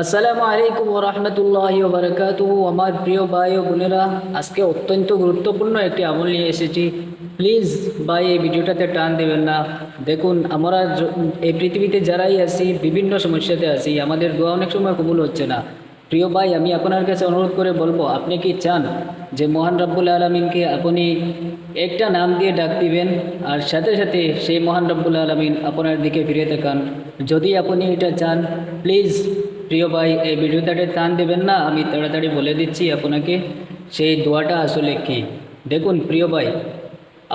আসসালামু আলাইকুম ওরহমতুল্লাহ বারকাতুহু। আমার প্রিয় ভাই ও বোনেরা, আজকে অত্যন্ত গুরুত্বপূর্ণ একটি আমল নিয়ে এসেছি। প্লিজ ভাই, এই ভিডিওটাতে টান দেবেন না। দেখুন, আমরা এই পৃথিবীতে যারাই আছি, বিভিন্ন সমস্যাতে আছি, আমাদের দোয়া অনেক সময় কবুল হচ্ছে না। প্রিয় ভাই, আমি আপনার কাছে অনুরোধ করে বলব, আপনি কি চান যে মহান রব্বুল আলমিনকে আপনি একটা নাম দিয়ে ডাক দিবেন, আর সাথে সাথে সেই মহান রব্বুল আলমিন আপনার দিকে ফিরে তাকান? যদি আপনি এটা চান প্লিজ প্রিয় ভাই, এই ভিডিওটাতে টান দেবেন না, আমি তাড়াতাড়ি বলে দিচ্ছি আপনাকে, সেই দোয়াটা আসলে কি? দেখুন প্রিয় ভাই,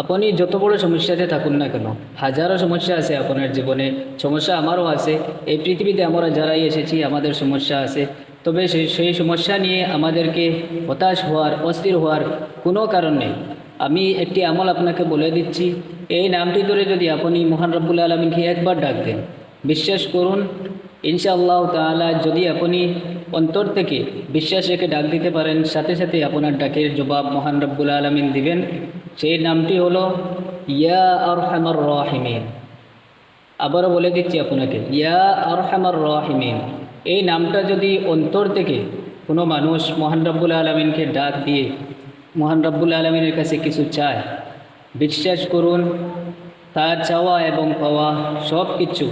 আপনি যত বড় সমস্যাতে থাকুন না কেন, হাজারো সমস্যা আছে আপনার জীবনে, সমস্যা আমারও আছে, এই পৃথিবীতে আমরা যারাই এসেছি, আমাদের সমস্যা আছে, তবে সেই সেই সমস্যা নিয়ে আমাদেরকে হতাশ হওয়ার, অস্থির হওয়ার কোনো কারণ নেই। আমি একটি আমল আপনাকে বলে দিচ্ছি, এই নামটি ধরে যদি আপনি মহান রব্বুল আলমীকে একবার ডাক দেন, বিশ্বাস করুন ইনশাআল্লাহ তাআলা যদি আপনি অন্তর থেকে বিশ্বাস রেখে ডাক দিতে পারেন, সাথে সাথে আপনার ডাকের জবাব মহান রব্বুল আলমিন দিবেন। সেই নামটি হলো, ইয়া আরহামার রাহিমিন। আবারও বলে দিচ্ছি আপনাকে, ইয়া আরহামার রাহিমিন। এই নামটা যদি অন্তর থেকে কোনো মানুষ মহান রব্বুল আলমিনকে ডাক দিয়ে মহান রব্বুল আলমিনের কাছে কিছু চায়, বিশ্বাস করুন, তার চাওয়া এবং পাওয়া সব কিছু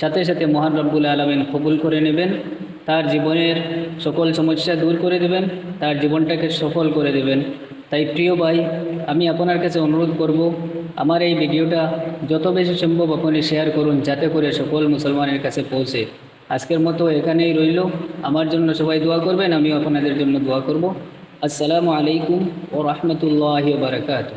সাথে সাথে মহান রব্বুল আলমিন কবুল করে নেবেন, তার জীবনের সকল সমস্যা দূর করে দেবেন, তার জীবনটাকে সফল করে দেবেন। তাই প্রিয় ভাই, আমি আপনার কাছে অনুরোধ করব, আমার এই ভিডিওটা যত বেশি সম্ভব আপনি শেয়ার করুন, যাতে করে সকল মুসলমানের কাছে পৌঁছে। আজকের মতো এখানেই রইল। আমার জন্য সবাই দোয়া করবেন, আমিও আপনাদের জন্য দোয়া করব। আসসালামু আলাইকুম ও রহমতুল্লাহ বারকাত